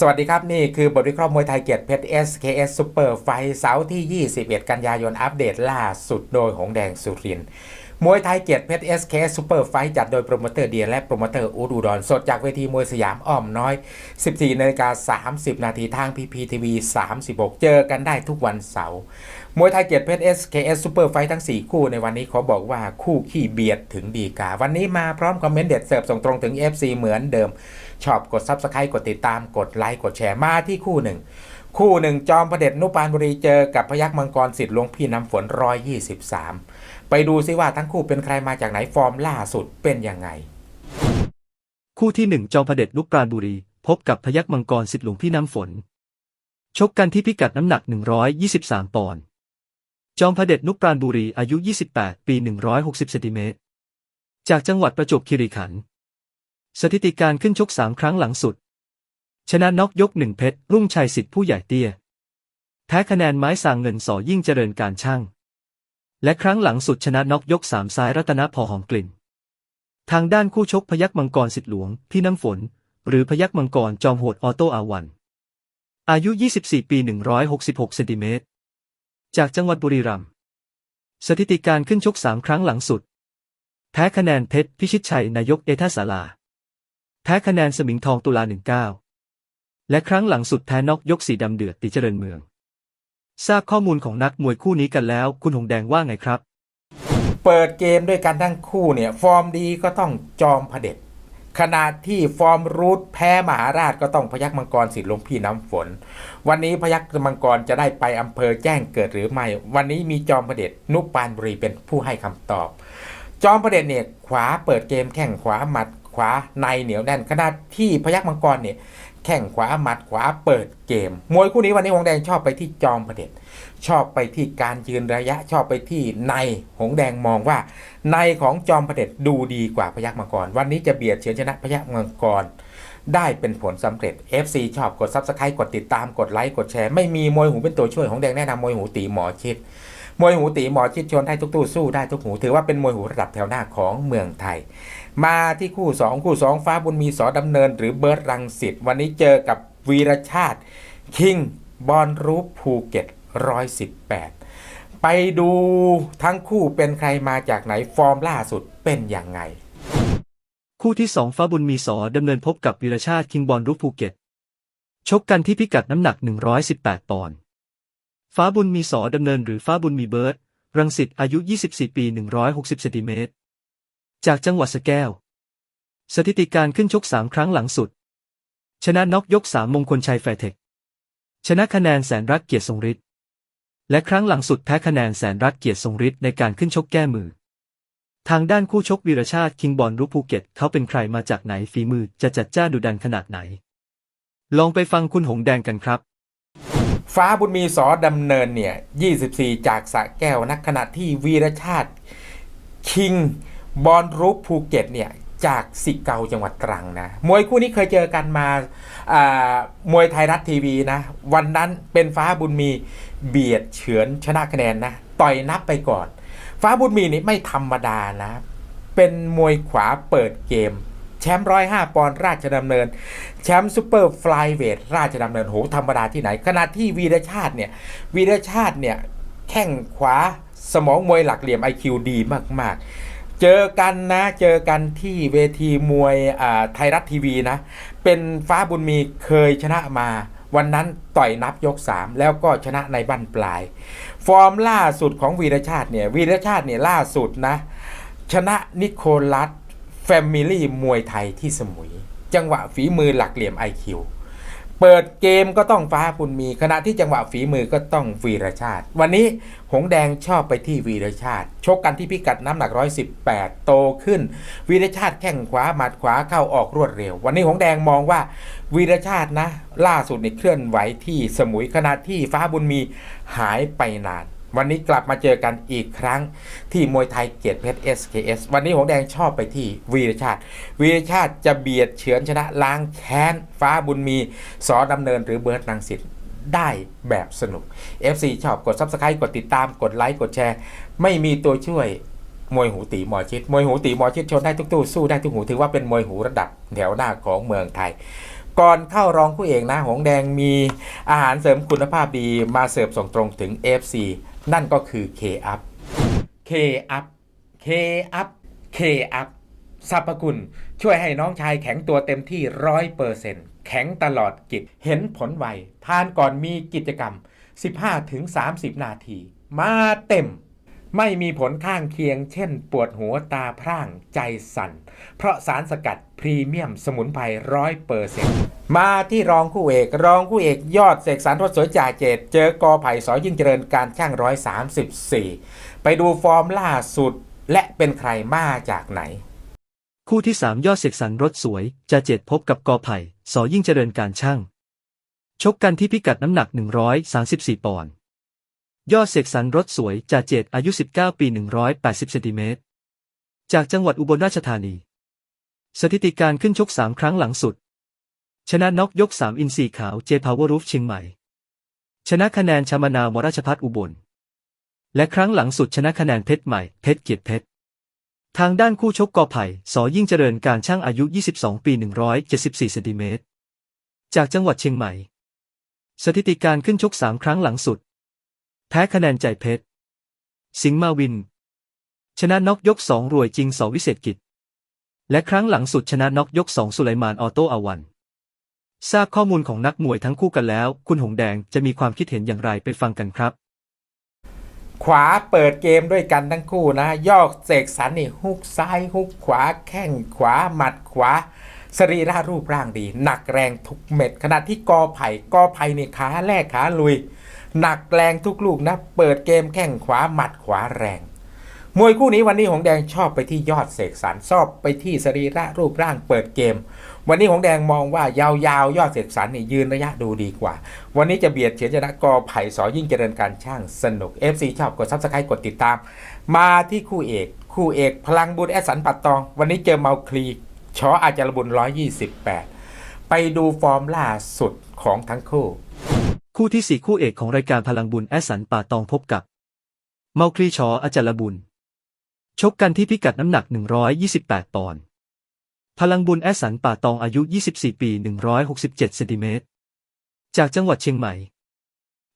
สวัสดีครับ นี่คือบทวิเคราะห์มวยไทยเกียรติเพชร SKS Super ไฟเสาร์ที่ 21 กันยายนอัปเดตล่าสุดโดยหงแดงสุรินทร์ มวยไทยเกียรติเพชร SKS Super ไฟท์ไฟจัดโดยโปรโมเตอร์เดียและโปรโมเตอร์อูดูดอนสดจากเวทีมวยสยามอ้อมน้อย 14นาฬิกา30 นาทีทาง PPTV 36 เจอกันได้ทุกวันเสาร์มวยไทยเกียรติเพชร SKS Super ไฟท์ไฟทั้ง 4 คู่ในวันนี้ขอบอกว่าคู่ขี้เบียดถึงดีกา วันนี้มาพร้อมคอมเมนต์เด็ดเสิร์ฟส่งตรงถึง FC เหมือนเดิม ชอบกด Subscribe กดติดตามกดไลค์กดแชร์มาที่คู่หนึ่ง คู่หนึ่งจอมพระเด็จนุปานบุรีเจอกับพยัคฆ์มังกรสิทธิ์หลวงพี่น้ำฝน123ไปดูซิว่าทั้งคู่เป็นใครมาจากไหนฟอร์มล่าสุดเป็นยังไง คู่ที่หนึ่งจอมพระเด็จลูกปาณบุรี พบกับพยัคฆ์มังกรสิทธิ์หลวงพี่น้ำฝน ชกกันที่พิกัดน้ำหนัก 123 ปอนด์จอมพระเด็จนุปราณบุรีอายุ 28 ปี 160 เซนติเมตร จากจังหวัดประจวบคีรีขันธ์ สถิติการขึ้นชก3ครั้งหลังสุด ชนะน็อกยกหนึ่งเพชรรุ่งชัยสิทธิ์ผู้ใหญ่เตี้ย แพ้คะแนนไม้สางเงินสอยิ่งเจริญการช่าง และครั้งหลังสุดชนะน็อกยกสามซ้ายรัตนพอหอมกลิ่น ทางด้านคู่ชกพยัคฆ์มังกรสิทธิ์หลวง พี่น้ำฝน หรือพยัคฆ์มังกรจอมโหดออโต้อาวัน อายุ 24 ปี 166เซนติเมตร จากจังหวัดบุรีรัมย์ สถิติการขึ้นชก3ครั้งหลังสุด แพ้คะแนนเพชรพิชิตชัยนายกเอทาสาลา แพ้คะแนนสมิงทองตุลา19 และครั้งหลังสุดแพ้นอกยกสีดำเดือดติเจริญเมือง ทราบข้อมูลของนักมวยคู่นี้กันแล้ว คุณหงแดงว่าไงครับ เปิดเกมด้วยกันทั้งคู่เนี่ย ฟอร์มดีก็ต้องจอมพระเด็จขณะที่ฟอร์มรูทแพ้มหาราชก็ต้องพยัคฆ์มังกรสิทธิ์หลวงพี่น้ำฝน วันนี้พยัคฆ์มังกรจะได้ไปอำเภอแจ้งเกิดหรือไม่ วันนี้มีจอมพระเด็จนุปานบุรีเป็นผู้ให้คำตอบ จอมพระเด็จเนี่ยขวาเปิดเกมแข้งขวาหมัดขวาในเหนียวแน่นขณะที่พยัคฆ์มังกรเนี่ย แข้งขวาหมัดขวาเปิดเกม มวยคู่นี้วันนี้หงแดงชอบไปที่จอมพระเด็จชอบไปที่การยืนระยะชอบไปที่ในหงแดงมองว่า ในของจอมพระเด็จดูดีกว่าพยัคฆ์มังกร วันนี้จะเบียดเฉือนชนะพยัคฆ์มังกร ได้เป็นผลสำเร็จ FC ชอบกด Subscribe กดติดตามกดไลค์กดแชร์ไม่มีมวยหูเป็นตัวช่วยของแดงแนะนำมวยหูตีหมอชิด มวยหูตีหมอชิดชนได้ทุกตู้สู้ได้ทุกหู ถือว่าเป็นมวยหูระดับแถวหน้าของเมืองไทย มาที่คู่ 2 คู่ 2 ฟ้าบุญมีสอดำเนิน หรือเบิร์ดรังสิตวันนี้เจอกับวีรชาติ คิงบอลรูปภูเก็ต118 ไปดูทั้งคู่เป็นใครมาจากไหนฟอร์มล่าสุดเป็นอย่างไง คู่ที่สองฟ้าบุญมีสอดำเนินพบกับวีรชาติคิงบอลรูปภูเก็ตชกกันที่พิกัดน้ำหนัก 118 ปอนด์ ฟ้าบุญมีสอดำเนินหรือฟ้าบุญมีเบิร์ด รังสิตอายุ 24 ปี 160เซนติเมตร จากจังหวัดสแก้ว สถิติการขึ้นชก 3 ครั้งหลังสุด ชนะน็อกยก 3 มงคลชัยแฟร์เทค ชนะคะแนนแสนรักเกียรติทรงฤทธิ์ และครั้งหลังสุดแพ้คะแนนแสนรักเกียรติทรงฤทธิ์ในการขึ้นชกแก้มือ ทางด้านคู่ชกวีรชาติคิงบอลรูปภูเก็ตเขาเป็นใครมาจากไหนฝีมือจะจัดจ้าดุดันขนาดไหน ลองไปฟังคุณหงแดงกันครับ ฟ้าบุญมีสอดำเนินเนี่ย24 จากสะแก้วนักขณะที่วีรชาติ คิงบอลรูปภูเก็ตเนี่ยจากสิเกาจังหวัดตรังนะ มวยคู่นี้เคยเจอกันมาามวยไทยรัฐทีวีนะ วันนั้นเป็นฟ้าบุญมีเบียดเฉือนชนะคะแนนนะ ต่อยนับไปก่อน ฟ้าบุญมีนี่ไม่ธรรมดานะ เป็นมวยขวาเปิดเกม แชมป์ร้อยห้าปอนด์ราชดำเนิน แชมป์ซูเปอร์ฟลายเวทราชดำเนินโหธรรมดาที่ไหน ขณะที่วีรชาติเนี่ยวีรชาติเนี่ยแข้งขวาสมองมวยหลักเหลี่ยม IQ ดีมาก ๆ เจอกันนะ เจอกันที่เวทีมวยอ่าไทยรัฐทีวีนะ เป็นฟ้าบุญมีเคยชนะมา วันนั้นต่อยนับยก 3 แล้วก็ชนะในบั้นปลาย ฟอร์มล่าสุดของวีรชาติเนี่ย วีรชาติเนี่ยล่าสุดนะ ชนะนิโคลัส แฟมิลี่มวยไทยที่สมุย จังหวะฝีมือหลักเหลี่ยม IQ เปิดเกมก็ต้องฟ้าบุญมี ขณะที่จังหวะฝีมือก็ต้องวีรชาติ วันนี้หงแดงชอบไปที่วีรชาติ ชกกันที่พิกัดน้ำหนัก 118 โตขึ้น วีรชาติแข้งขวาหมัดขวาเข้าออกรวดเร็ว วันนี้หงแดงมองว่าวีรชาตินะ ล่าสุดในเคลื่อนไหวที่สมุยขณะที่ฟ้าบุญมีหายไปนาน วันนี้กลับมาเจอกันอีกครั้งที่มวยไทยเกียรติเพชร SKS วันนี้หงแดงชอบไปที่วีรชาติ วีรชาติจะเบียดเฉือนชนะล้างแค้น ฟ้าบุญมีสอดำเนินหรือเบิร์ดนังสิตได้แบบสนุก FC ชอบกด Subscribe กดติดตามกดไลค์กดแชร์ ไม่มีตัวช่วยมวยหูตีหมอชิดมวยหูตีหมอชิดชนได้ทุกตู้สู้ได้ทุกหูถือว่าเป็นมวยหูระดับแถวหน้าของเมืองไทยก่อนเข้ารองคู่เอกนะ หงแดงมีอาหารเสริมคุณภาพดีมาเสิร์ฟส่งตรงถึง FC นั่นก็คือ K Up K Up K Up K Up สรรพคุณช่วยให้น้องชายแข็งตัวเต็มที่ร้อยเปอร์เซ็นต์แข็งตลอดกิจ เห็นผลไว ทานก่อนมีกิจกรรม 15-30 นาที มาเต็ม ไม่มีผลข้างเคียง เช่น ปวดหัวตาพร่างใจสั่น เพราะสารสกัดพรีเมียมสมุนไพรร้อยเปอร์เซ็นต์มาที่รองคู่เอกรองคู่เอกยอดเสกสรรทศสวยจ่าเจต เจอกอไผ่สอยิ่งเจริญการช่างร้อยสามสิบสี่ไปดูฟอร์มล่าสุดและเป็นใครมาจากไหน คู่ที่ 3 ยอดเสกสรรรถสวยจะเจ็ดพบกับกอไผ่สอยิ่งเจริญการช่าง ชกกันที่พิกัดน้ำหนัก 134 ปอนด์ ยอดเสกสรรรถสวยจะเจ็ดอายุ 19 ปี 180 เซนติเมตร จากจังหวัดอุบลราชธานี สถิติการขึ้นชก 3 ครั้งหลังสุด ชนะน็อกยก 3 อินซีขาวเจพาวเวอร์รูฟเชียงใหม่ ชนะคะแนนชามานาวราชพัฒอุบล และครั้งหลังสุดชนะคะแนนเพชรใหม่ เพชรเกียรติเพชร ทางด้านคู่ชกกอไผ่สอยิ่งเจริญการช่างอายุ 22 ปี 174 เซนติเมตร จากจังหวัดเชียงใหม่ สถิติการขึ้นชก 3 ครั้งหลังสุด พ้คะแนนใจเพชร สิงห์มาวิน ชนะน็อกยก2รวยจริงสองวิเศษกิจ และครั้งหลังสุดชนะน็อกยก2สุไลมานออโต้อาวัน ทราบข้อมูลของนักมวยทั้งคู่กันแล้ว คุณหงแดงจะมีความคิดเห็นอย่างไรไปฟังกันครับ ขวาเปิดเกมด้วยกันทั้งคู่นะยอกเสกสรรนี่ฮุกซ้ายฮุกขวาแข้งขวาหมัดขวาสรีระรูปร่างดี หนักแรงทุกเม็ดขณะที่กอไผ่กอไผ่นี่ขาแรกขาลุย หนักแรงทุกลูกนะ เปิดเกมแข้งขวาหมัดขวาแรง มวยคู่นี้วันนี้หงแดงชอบไปที่ยอดเสกสรรชอบไปที่สรีระรูปร่างเปิดเกม วันนี้หงแดงมองว่ายาวๆ ยอดเสกสรรนี่ยืนระยะดูดีกว่า วันนี้จะเบียดเฉียดชนะกอไผ่สอยิ่งเจริญการช่างสนุก FC ชอบกดซับสไครต์กดติดตาม มาที่คู่เอก คู่เอก พลังบุญแอสันปัตตอง วันนี้เจอเมาคลีชออาจารย์บุญ128 ไปดูฟอร์มล่าสุดของทั้งคู่ คู่ที่สี่คู่เอกของรายการพลังบุญแอสันป่าตองพบกับ เมาคลีชออาจารบุญ ชกกันที่พิกัดน้ำหนัก 128 ปอนด์ พลังบุญแอสสันป่าตองอายุ 24 ปี 167เซนติเมตร จากจังหวัดเชียงใหม่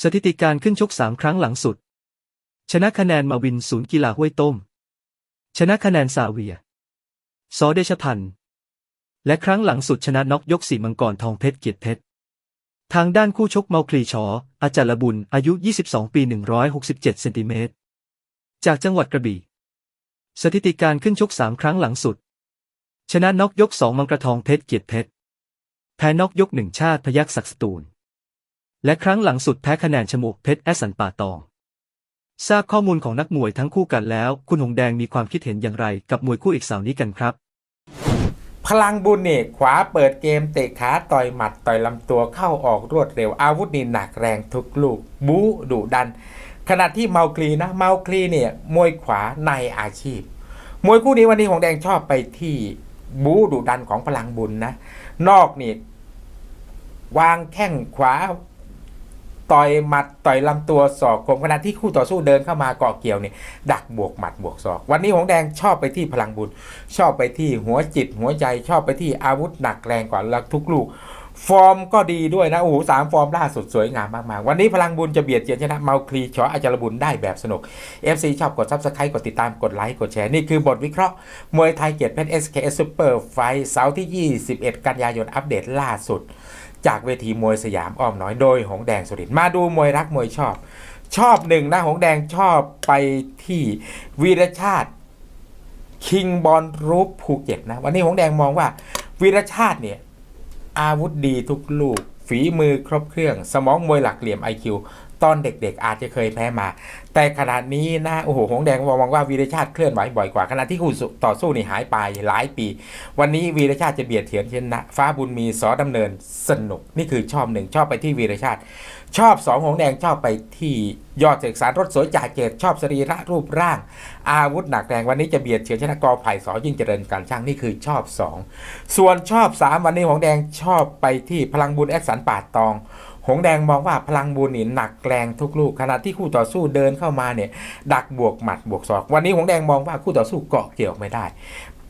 สถิติการขึ้นชก 3 ครั้งหลังสุด ชนะคะแนนมาวินศูนย์กีฬาห้วยต้ม ชนะคะแนนซาเวีย ซอเดชพันธ์ และครั้งหลังสุดชนะน็อกยกสีมังกรทองเพชรเกียรติเพชร ทางด้านคู่ชกเมาคลีชอ อาจารบุญ อายุ 22 ปี 167 เซนติเมตร จากจังหวัดกระบี่ สถิติการขึ้นชก 3 ครั้งหลังสุด ชนะน็อกยก 2 มังกรทองเพชรเกียรติเพชร แพ้น็อกยกหนึ่งชาติพยักศักสตูล และครั้งหลังสุดแพ้คะแนนชมวกเพชรแอสันป่าตอง ทราบข้อมูลของนักมวยทั้งคู่กันแล้ว คุณหงแดงมีความคิดเห็นอย่างไรกับมวยคู่อีกสาวนี้กันครับ พลังบุญเนี่ยขวาเปิดเกมเตะขาต่อยหมัดต่อยลำตัวเข้าออกรวดเร็วอาวุธนี่หนักแรงทุกลูก บู๊ดุดัน ขณะที่เมาคลีนะเมาคลีเนี่ยมวยขวาในอาชีพ มวยคู่นี้วันนี้ของแดงชอบไปที่บู๊ดุดันของพลังบุญนะ นอกนี่วางแข้งขวา ต่อยหมัดต่อยลำตัวศอกคมขณะที่คู่ต่อสู้เดินเข้ามาเกาะเกี่ยวเนี่ยดักบวกหมัดบวกศอก วันนี้หงแดงชอบไปที่พลังบุญ ชอบไปที่หัวจิตหัวใจชอบไปที่อาวุธหนักแรงกว่าล้วทุกลูกฟอร์มก็ดีด้วยนะโอ้โหสามฟอร์มล่าสุดสวยงามมากๆ วันนี้พลังบุญจะเบียดเจียนชนะเมาคลีชออาจารบุญได้แบบสนุก FC ชอบกดซับสไครต์กดติดตามกดไลค์กดแชร์ นี่คือบทวิเคราะห์ มวยไทยเกียรติเพชร SKS Super ไฟเสาร์ที่ 21 กันยายนอัปเดตล่าสุด จากเวทีมวยสยามอ้อมน้อยโดยหงแดงสุรินทร์มาดูมวยรักมวยชอบ ชอบหนึ่งนะหงแดงชอบไปที่วีรชาติคิงบอลรูปภูเก็ตนะ วันนี้หงแดงมองว่าวีรชาติเนี่ยอาวุธดีทุกลูกฝีมือครบเครื่อง สมองมวยหลักเหลี่ยม IQ ตอนเด็กๆ อาจจะเคยแพ้มา แต่ขนาดนี้นะโอ้โหหงแดงมองว่าวีรชาติเคลื่อนไหวบ่อยกว่าขณะที่คู่ต่อสู้นี่หายไปหลายปี วันนี้วีรชาติจะเบียดเถียนชนะ ฟ้าบุญมีสอดำเนินสนุกนี่คือชอบหนึ่งชอบไปที่วีรชาติ ชอบสองหงแดงชอบไปที่ยอดเสกสารรถสวยจ่าเจตชอบสรีระรูปร่าง อาวุธหนักแรงวันนี้จะเบียดเฉียดชนะกอไผ่สอยิ่งเจริญการช่างนี่คือชอบสองส่วนชอบสามวันนี้หงแดงชอบไปที่พลังบุญแอคสันป่าตอง หงแดงมองว่าพลังบุญนี่หนักแรงทุกลูกขณะที่คู่ต่อสู้เดินเข้ามาเนี่ยดักบวกหมัดบวกศอก วันนี้หงแดงมองว่าคู่ต่อสู้เกาะเกี่ยวไม่ได้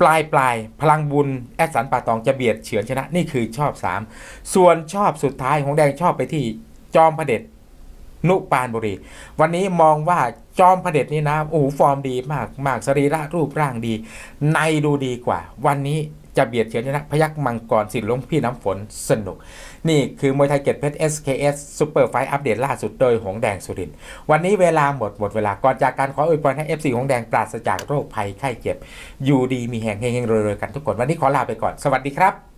ปลายปลายพลังบุญแอดสันป่าตองจะเบียดเฉือนชนะนี่คือชอบ 3 ส่วนชอบสุดท้ายหงแดงชอบไปที่จอมพระเด็จนุปานบุรี วันนี้มองว่าจอมพระเด็จนี่นะโอ้ฟอร์มดีมากมากสรีระรูปร่างดี ในดูดีกว่า วันนี้ จะเบียดเฉือนชนะพยักมังกรสิทธิ์ลวงพี่น้ำฝนสนุก นี่คือมวยไทยเก็ตเพชร SKS ซูเปอร์ไฟอัปเดตล่าสุดโดยหงแดงสุริน วันนี้เวลาหมดหมดเวลาก่อนจากการขออวยพรให้ FC หงแดงปราศจากโรคภัยไข้เจ็บ อยู่ดีมีแห่งเฮงๆรวยๆกันทุกคน วันนี้ขอลาไปก่อน สวัสดีครับ